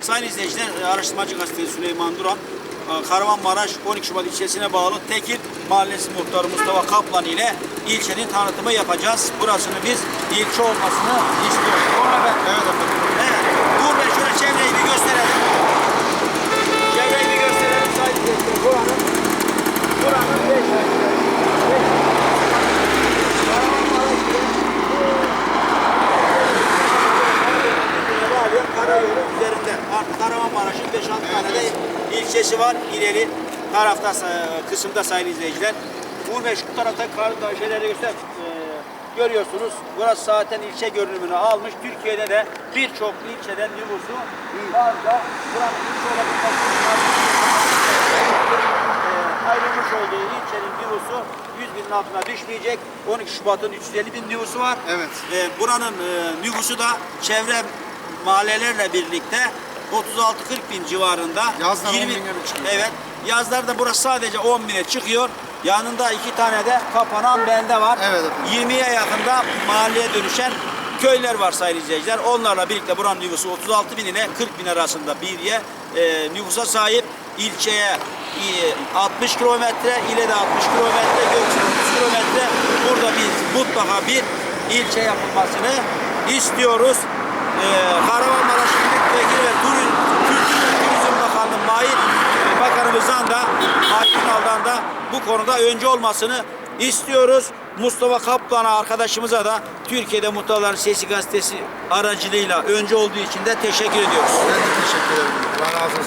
Sayın izleyiciler, e, araştırmacı gazeteci Süleyman Duran, e, Kahramanmaraş 12 Şubat ilçesine bağlı Tekir Mahallesi muhtarı Mustafa Kaplan ile ilçenin tanıtımı yapacağız. Burasını biz ilçe olmasını istiyoruz. Evet efendim. Evet. Uğur Bey şöyle çevreyi bir gösterelim. Çevreyi bir gösterelim sayın izleyiciler. Buranın, buranın 5 Karayolu üzerinde. Artık Kahramanmaraş'ın 5-6 tane de ilçesi var. İleri tarafta e, kısımda sayın izleyiciler. Uğur Bey şu tarafta kar, şeyleri göster. E, görüyorsunuz. Burası zaten ilçe görünümünü almış. Türkiye'de de birçok ilçeden nüfusu fazla. Buranın ilçe olabilmesi ayrılmış olduğu ilçenin nüfusu 100 binin altına düşmeyecek. 12 Şubat'ın 350 bin nüfusu var. Evet. E, buranın e, nüfusu da çevre mahallelerle birlikte 36-40 bin civarında. Yazdan 10 bine çıkıyor. Evet. Yazlarda burası sadece 10 bine çıkıyor. Yanında iki tane de kapanan belde var. Evet efendim. 20'ye yakında mahalleye dönüşen köyler var sayın izleyiciler. Onlarla birlikte buranın nüfusu 36 bin ile 40 bin arasında bir ye e, nüfusa sahip ilçeye e, 60 kilometre, ile de 60 kilometre, Gökçe 30 kilometre. Burada biz mutlaka bir ilçe yapılmasını istiyoruz. E, Kahramanmaraş Milletvekili ve Turizm, Kültür ve Turizm Bakanı Mahir Bakanımızdan da Mahir Ünal'dan da bu konuda önce olmasını istiyoruz. Mustafa Kaplan'a arkadaşımıza da Türkiye'de Muhtarların Sesi gazetesi aracılığıyla önce olduğu için de teşekkür ediyoruz. Ben de teşekkür ederim. Allah razı olsun.